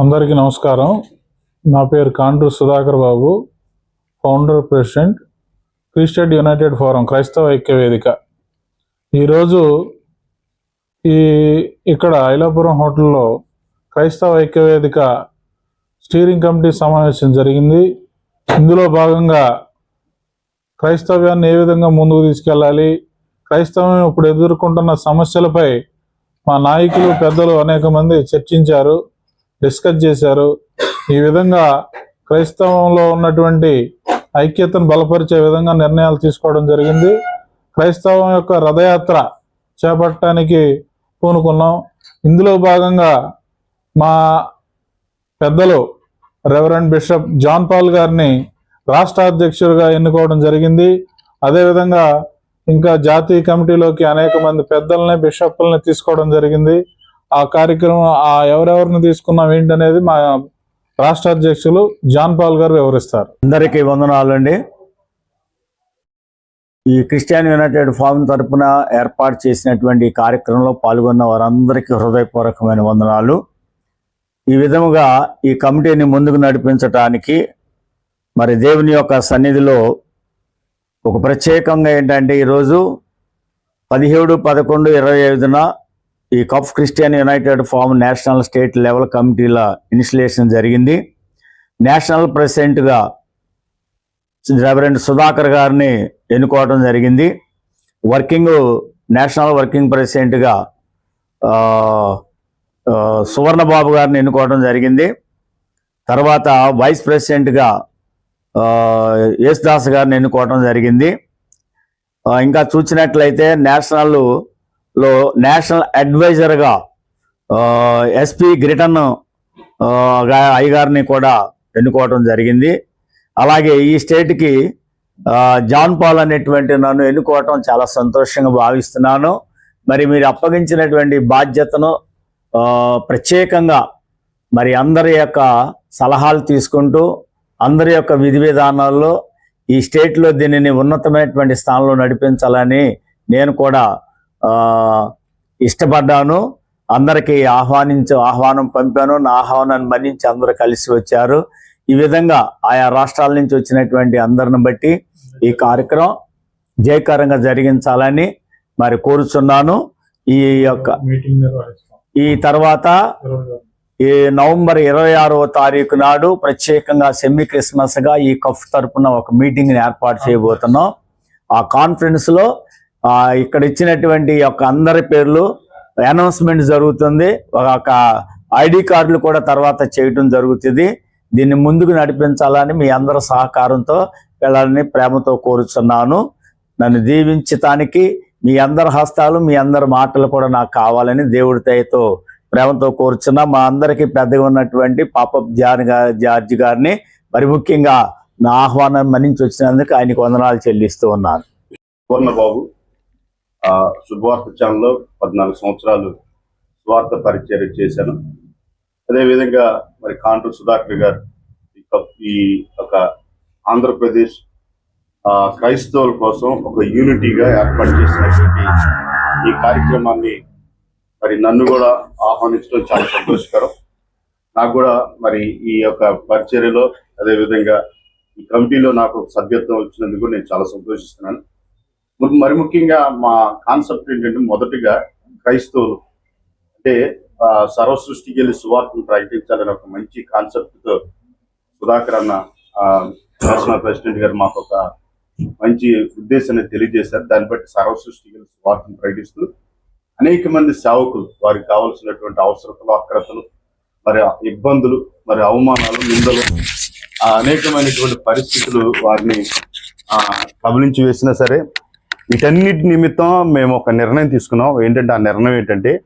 అందరికీ నమస్కారం. నా పేరు Kandru Sudhakar Babu founder president Christian united forum క్రైస్తవ ఐక్య వేదిక. ఈరోజు ఈ ఇక్కడ ఐలాపురం హోటల్లో క్రైస్తవ ఐక్య వేదిక స్టీరింగ్ కమిటీ సమావేశం జరిగింది. ఇందులో భాగంగా క్రైస్తవ్యాన్ని ఏ విధంగా ముందుకు తీసుకెళ్ళాలి క్రైస్తవం ఇప్పుడు ఎదుర్కొంటున్న సమస్యలపై మా నాయకులు పెద్దలు అనేక మంది చర్చించారు. డిస్కస్ చేశారు. ఈ విధంగా క్రైస్తవంలో ఉన్నటువంటి ఐక్యతను బలపరిచే విధంగా నిర్ణయాలు తీసుకోవడం జరిగింది. క్రైస్తవం యొక్క రథయాత్ర చేపట్టడానికి పూనుకున్నాం. ఇందులో భాగంగా మా పెద్దలు రెవరెండ్ బిషప్ జాన్ పాల్ గారిని రాష్ట్ర అధ్యక్షుడిగా ఎన్నుకోవడం జరిగింది. అదేవిధంగా ఇంకా జాతీయ కమిటీలోకి అనేక మంది పెద్దల్ని బిషప్లని తీసుకోవడం జరిగింది. ఆ కార్యక్రమం ఆ ఎవరెవరిని తీసుకున్నాం ఏంటనేది మా రాష్ట్ర అధ్యక్షులు జాన్ పాల్ గారు వివరిస్తారు. అందరికీ వందనాలండి. ఈ క్రిస్టియన్ యునైటెడ్ ఫామ్ తరపున ఏర్పాటు చేసినటువంటి కార్యక్రమంలో పాల్గొన్న వారందరికీ హృదయపూర్వకమైన వందనాలు. ఈ విధముగా ఈ కమిటీని ముందుకు నడిపించటానికి మరి దేవుని యొక్క సన్నిధిలో ఒక ప్రత్యేకంగా ఏంటంటే ఈరోజు పదిహేడు పదకొండు ఇరవై ఐదున ఈ cough Christian united forum national state level కమిటీల ఇన్స్టలేషన్ జరిగింది. నేషనల్ ప్రెసిడెంట్గా రెవరెండ్ సుధాకర్ గారిని ఎన్నుకోవడం జరిగింది. వర్కింగ్ నేషనల్ వర్కింగ్ ప్రెసిడెంట్గా సువర్ణబాబు గారిని ఎన్నుకోవడం జరిగింది. తర్వాత వైస్ ప్రెసిడెంట్గా యేసుదాస్ గారిని ఎన్నుకోవడం జరిగింది. ఇంకా చూసినట్లయితే నేషనల్ లో నేషనల్ అడ్వైజర్గా ఎస్పి గ్రిటన్ అయ్యగారిని కూడా ఎన్నుకోవడం జరిగింది. అలాగే ఈ స్టేట్కి జాన్ పాల్ అనేటువంటి నన్ను ఎన్నుకోవటం చాలా సంతోషంగా భావిస్తున్నాను. మరి మీరు అప్పగించినటువంటి బాధ్యతను ప్రత్యేకంగా మరి అందరి యొక్క సలహాలు తీసుకుంటూ అందరి యొక్క విధి విధానాల్లో ఈ స్టేట్లో దీనిని ఉన్నతమైనటువంటి స్థానంలో నడిపించాలని నేను కూడా ఇష్టపడ్డాను. అందరికీ ఆహ్వానించు ఆహ్వానం పంపాను. నా ఆహ్వానాన్ని మన్నించి అందరూ కలిసి వచ్చారు. ఈ విధంగా ఆయా రాష్ట్రాల నుంచి వచ్చినటువంటి అందరిని బట్టి ఈ కార్యక్రమం జయకరంగా జరిగించాలని మరి కోరుచున్నాను. ఈ యొక్క ఈ తర్వాత ఈ నవంబర్ ఇరవై ఆరవ తారీఖు నాడు ప్రత్యేకంగా సెమీ క్రిస్మస్గా ఈ కఫ్ తరపున ఒక మీటింగ్ని ఏర్పాటు చేయబోతున్నాం. ఆ కాన్ఫరెన్స్లో ఆ, ఇక్కడ ఇచ్చినటువంటి యొక్క అందరి పేర్లు అనౌన్స్మెంట్ జరుగుతుంది. ఒక ఐడి కార్డులు కూడా తర్వాత చేయటం జరుగుతుంది. దీన్ని ముందుకు నడిపించాలని మీ అందరి సహకారంతో వెళ్ళాలని ప్రేమతో కోరుచున్నాను. నన్ను దీవించటానికి మీ అందరి హస్తాలు మీ అందరి మాటలు కూడా నాకు కావాలని దేవుడి దయతో ప్రేమతో కోరుచున్నా. మా అందరికీ పెద్దగా ఉన్నటువంటి పాపప్ జాన్ గా- జార్జ్ గారిని మరి ముఖ్యంగా నా ఆహ్వానం మన్నించి వచ్చినందుకు ఆయనకు వందనాలు చెల్లిస్తూ ఉన్నాను. బాబు. శుభవార్త ఛానల్లో పద్నాలుగు సంవత్సరాలు స్వార్థ పరిచయం చేశాను. అదేవిధంగా మరి కాంట్రు సుధాకర్ గారు ఈ ఒక ఆంధ్రప్రదేశ్ ఆ, క్రైస్తవుల కోసం ఒక యూనిటీగా ఏర్పాటు చేసినటువంటి ఈ కార్యక్రమాన్ని మరి నన్ను కూడా ఆహ్వానించడం చాలా సంతోషకరం. నాకు కూడా మరి ఈ యొక్క పరిచర్యలో అదేవిధంగా ఈ కమిటీలో నాకు సభ్యత్వం వచ్చినందుకు నేను చాలా సంతోషిస్తున్నాను. మరి- ముఖ్యంగా మా కాన్సెప్ట్ ఏంటంటే మొదటిగా క్రైస్తవులు అంటే సర్వ సృష్టికి వెళ్ళి సువార్తను ప్రకటించాలని ఒక మంచి కాన్సెప్ట్తో సుధాకర్ అన్న ఆ, ప్రెసిడెంట్ గారు మాకు ఒక మంచి ఉద్దేశాన్ని తెలియజేశారు. దాన్ని బట్టి సర్వ సృష్టికి వెళ్ళి సువార్తను ప్రకటిస్తూ అనేక మంది సేవకులు వారికి కావాల్సినటువంటి అవసరతలు అక్రతలు మరి ఇబ్బందులు మరి అవమానాలు నిందలు ఆ అనేకమైనటువంటి పరిస్థితులు వారిని కబలించి వేసినా సరే వీటన్నిటి నిమిత్తం మేము ఒక నిర్ణయం తీసుకున్నాం. ఏంటంటే ఆ నిర్ణయం ఏంటంటే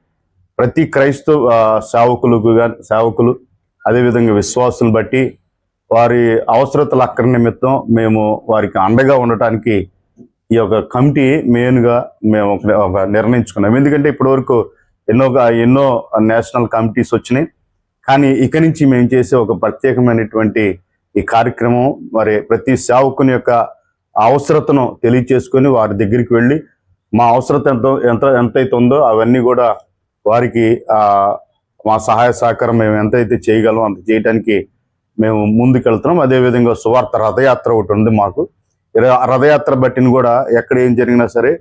ప్రతి క్రైస్తవ సేవకులకు సేవకులు అదేవిధంగా విశ్వాసులు బట్టి వారి అవసరతల అక్కడి నిమిత్తం మేము వారికి అండగా ఉండటానికి ఈ యొక్క కమిటీ మెయిన్గా మేము ఒక- ఒక నిర్ణయించుకున్నాం. ఎందుకంటే ఇప్పటివరకు ఎన్నో ఎన్నో నేషనల్ కమిటీస్ వచ్చినాయి. కానీ ఇక నుంచి మేము చేసే ఒక ప్రత్యేకమైనటువంటి ఈ కార్యక్రమం మరి ప్రతి సేవకుని యొక్క అవసరతను తెలియచేసుకొని వారి దగ్గరికి వెళ్ళి మా అవసరత ఎంత ఎంత ఎంతైతే ఉందో అవన్నీ కూడా వారికి మా సహాయ సహకారం మేము ఎంతైతే చేయగలం అంత చేయడానికి మేము ముందుకెళ్తున్నాం. అదేవిధంగా సువార్త రథయాత్ర ఒకటి ఉంది మాకు. రథయాత్ర బట్టిని కూడా ఎక్కడ ఏం జరిగినా సరే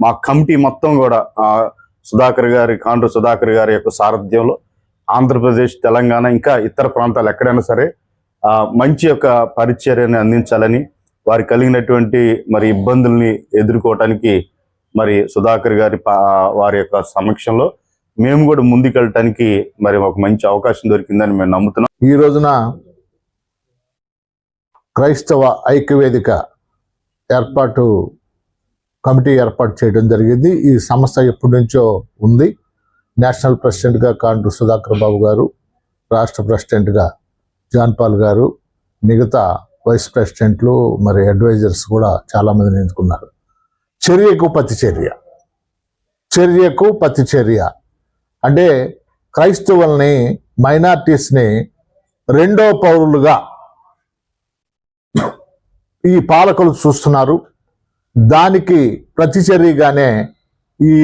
మా కమిటీ మొత్తం కూడా సుధాకర్ గారి కాండ్రు సుధాకర్ గారి యొక్క సారథ్యంలో ఆంధ్రప్రదేశ్ తెలంగాణ ఇంకా ఇతర ప్రాంతాలు ఎక్కడైనా సరే మంచి యొక్క పరిచర్యని అందించాలని వారి కలిగినటువంటి మరి ఇబ్బందుల్ని ఎదుర్కోవటానికి మరి సుధాకర్ గారి వారి యొక్క సమక్షంలో మేము కూడా ముందుకెళ్ళటానికి మరి ఒక మంచి అవకాశం దొరికిందని మేము నమ్ముతున్నాం. ఈ రోజున క్రైస్తవ ఐక్యవేదిక ఏర్పాటు కమిటీ ఏర్పాటు చేయడం జరిగింది. ఈ సంస్థ ఎప్పటి నుంచో ఉంది. నేషనల్ ప్రెసిడెంట్గా కాండ్రు సుధాకర్ బాబు గారు రాష్ట్ర ప్రెసిడెంట్గా జాన్ పాల్ గారు మిగతా వైస్ ప్రెసిడెంట్లు మరి అడ్వైజర్స్ కూడా చాలామందిని ఎంచుకున్నారు చర్యకు ప్రతిచర్య. చర్యకు ప్రతిచర్య. అంటే క్రైస్తవుల్ని మైనార్టీస్ని రెండో పౌరులుగా ఈ పాలకులు చూస్తున్నారు. దానికి ప్రతిచర్యగానే ఈ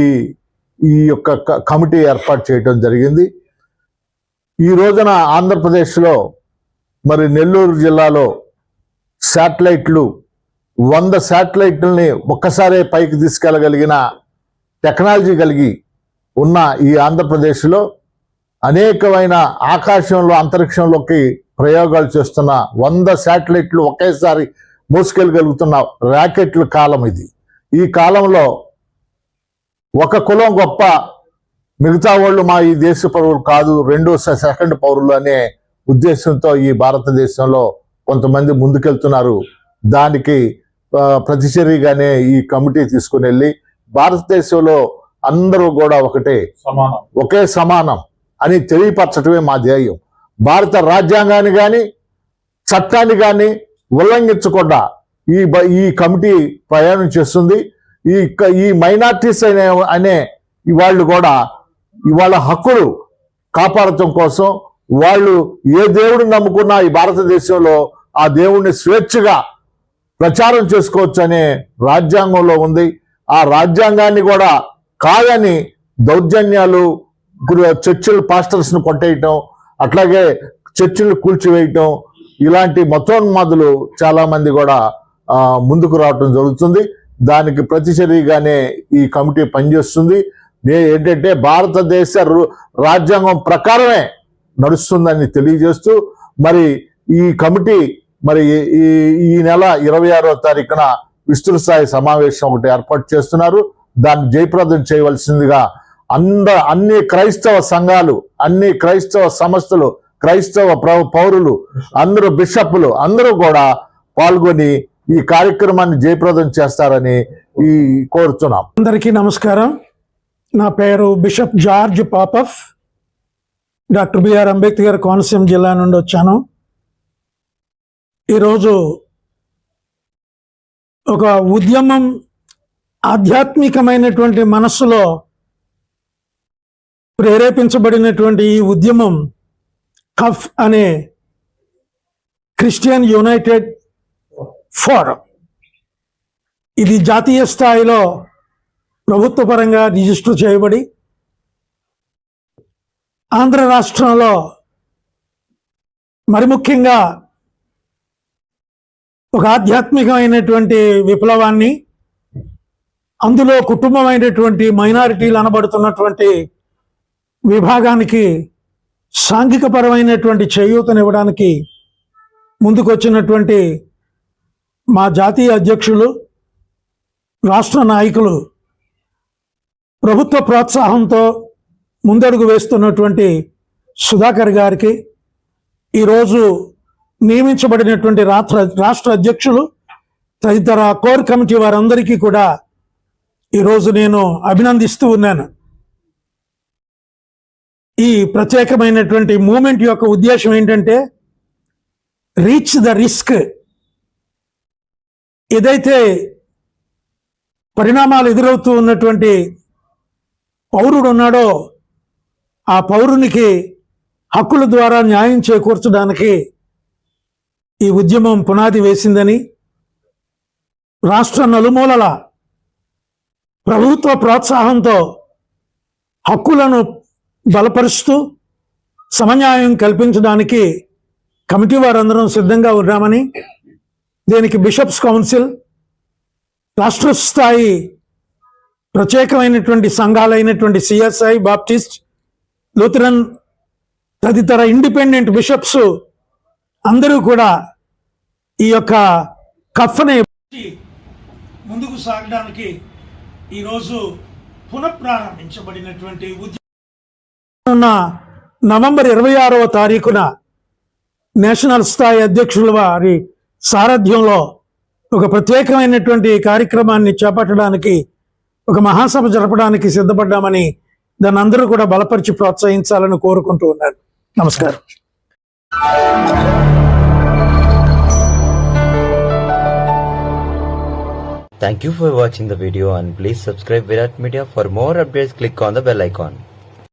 ఈ యొక్క క- కమిటీ ఏర్పాటు చేయడం జరిగింది. ఈ రోజున ఆంధ్రప్రదేశ్లో మరి నెల్లూరు జిల్లాలో శాటిలైట్లు వంద శాటిలైట్లని ఒక్కసారే పైకి తీసుకెళ్ళగలిగిన టెక్నాలజీ కలిగి ఉన్న ఈ ఆంధ్రప్రదేశ్లో అనేకమైన ఆకాశంలో అంతరిక్షంలోకి ప్రయోగాలు చేస్తున్న వంద శాటిలైట్లు ఒకేసారి మోసుకెళ్ళగలుగుతున్న ర్యాకెట్లు కాలం ఇది. ఈ కాలంలో ఒక కులం గొప్ప మిగతా వాళ్ళు మా ఈ దేశ పౌరులు కాదు రెండో సెకండ్ పౌరులు అనే ఉద్దేశంతో ఈ భారతదేశంలో కొంతమంది ముందుకెళ్తున్నారు. దానికి ప్రతిచర్యగానే ఈ కమిటీ తీసుకుని వెళ్ళి భారతదేశంలో అందరూ కూడా ఒకటే. సమానం. ఒకే సమానం అని తెలియపరచడమే మా ధ్యేయం. భారత రాజ్యాంగాన్ని కానీ చట్టాన్ని కానీ ఉల్లంఘించకుండా ఈ ఈ కమిటీ ప్రయాణం చేస్తుంది. ఈ ఈ మైనార్టీస్ అనే అనే వాళ్ళు కూడా ఇవాళ హక్కులు కాపాడటం కోసం వాళ్ళు ఏ దేవుడిని నమ్ముకున్నా ఈ భారతదేశంలో ఆ దేవుణ్ణి స్వేచ్ఛగా ప్రచారం చేసుకోవచ్చు అనే రాజ్యాంగంలో ఉంది. ఆ రాజ్యాంగాన్ని కూడా కాదని దౌర్జన్యాలు చర్చిల పాస్టర్స్ను కొట్టేయటం అట్లాగే చర్చిలు కూల్చివేయటం ఇలాంటి మతోన్మాదులు చాలామంది కూడా ముందుకు రావటం జరుగుతుంది. దానికి ప్రతిచర్యగానే ఈ కమిటీ పనిచేస్తుంది. ఏంటంటే భారతదేశ రు- రాజ్యాంగం ప్రకారమే నడుస్తుందని తెలియజేస్తూ మరి ఈ కమిటీ మరి ఈ- ఈ నెల ఇరవై ఆరో తారీఖున విస్తృత స్థాయి సమావేశం ఒకటి ఏర్పాటు చేస్తున్నారు. దాన్ని జయప్రదం చేయవలసిందిగా అంద అన్ని క్రైస్తవ సంఘాలు అన్ని క్రైస్తవ సంస్థలు క్రైస్తవ ప్ర- పౌరులు అందరూ బిషప్లు అందరూ కూడా పాల్గొని ఈ కార్యక్రమాన్ని జయప్రదం చేస్తారని ఈ కోరుతున్నాం. అందరికీ నమస్కారం. నా పేరు bishop George పాపఫ్. Doctor B R Ambedkar Konaseema జిల్లా నుండి వచ్చాను. ఈరోజు ఒక ఉద్యమం ఆధ్యాత్మికమైనటువంటి మనస్సులో ప్రేరేపించబడినటువంటి ఈ ఉద్యమం కఫ్ అనే క్రిస్టియన్ యునైటెడ్ ఫోరం. ఇది జాతీయ స్థాయిలో ప్రభుత్వపరంగా రిజిస్టర్ చేయబడి ఆంధ్ర రాష్ట్రంలో మరి ముఖ్యంగా ఒక ఆధ్యాత్మికమైనటువంటి విప్లవాన్ని అందులో కుటుంబమైనటువంటి మైనారిటీలు అనబడుతున్నటువంటి విభాగానికి సాంఘికపరమైనటువంటి చేయూతనివ్వడానికి ముందుకొచ్చినటువంటి మా జాతీయ అధ్యక్షులు రాష్ట్ర నాయకులు ప్రభుత్వ ప్రోత్సాహంతో ముందడుగు వేస్తున్నటువంటి సుధాకర్ గారికి ఈరోజు నియమించబడినటువంటి రాష్ట్ర రాష్ట్ర అధ్యక్షులు తదితర కోర్ కమిటీ వారందరికీ కూడా ఈరోజు నేను అభినందిస్తూ ఉన్నాను. ఈ ప్రత్యేకమైనటువంటి మూమెంట్ యొక్క ఉద్దేశం ఏంటంటే రీచ్ ద రిస్క్ ఏదైతే పరిణామాలు ఎదురవుతూ ఉన్నటువంటి పౌరుడు ఉన్నాడో ఆ పౌరునికి హక్కుల ద్వారా న్యాయం చేకూర్చడానికి ఈ ఉద్యమం పునాది వేసిందని రాష్ట్ర నలుమూలల ప్రభుత్వ ప్రోత్సాహంతో హక్కులను బలపరుస్తూ సమన్యాయం కల్పించడానికి కమిటీ వారందరం సిద్ధంగా ఉన్నామని దీనికి బిషప్స్ కౌన్సిల్ రాష్ట్ర స్థాయి ప్రత్యేకమైనటువంటి సంఘాలైనటువంటి C S I baptist Lutheran తదితర ఇండిపెండెంట్ బిషప్స్ అందరూ కూడా ఈ యొక్క కఫ్ని ముందుకు సాగడానికి ఈరోజు పునఃప్రారంభించబడినటువంటి ఉద్యమం ఉన్న నవంబర్ ఇరవై ఆరవ తారీఖున నేషనల్ స్థాయి అధ్యక్షుల వారి సారథ్యంలో ఒక ప్రత్యేకమైనటువంటి కార్యక్రమాన్ని చేపట్టడానికి ఒక మహాసభ జరపడానికి సిద్ధపడ్డామని దాన్ని అందరూ కూడా బలపరిచి ప్రోత్సహించాలని కోరుకుంటూ ఉన్నాను నమస్కారం Thank you for watching the video and please subscribe Virat Media for more updates click on the bell icon.